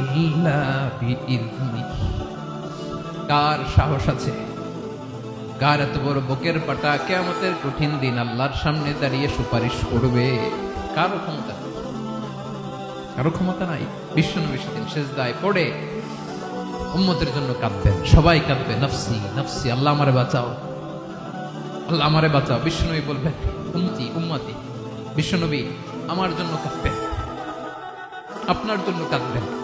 ইল্লা কার সাহস আছে? কার এত বড় বুকের পাটা? কঠিন দিন আল্লাহর সামনে দাঁড়িয়ে সুপারিশ করবে। কারও ক্ষমতা কারও ক্ষমতা নাই। শেষ দায় পড়ে উম্মতের জন্য কাঁদবেন। সবাই কাঁদবে, নফসি নফসি, আল্লাহ আমারে বাঁচাও। আল্লাহ আমারে বাঁচাও। বিশ্বনবী বলবেন, উম্মতি, উম্মাতি, বিশ্বনবী আমার জন্য কাঁদবেন। আপনার জন্য কাঁদবেন।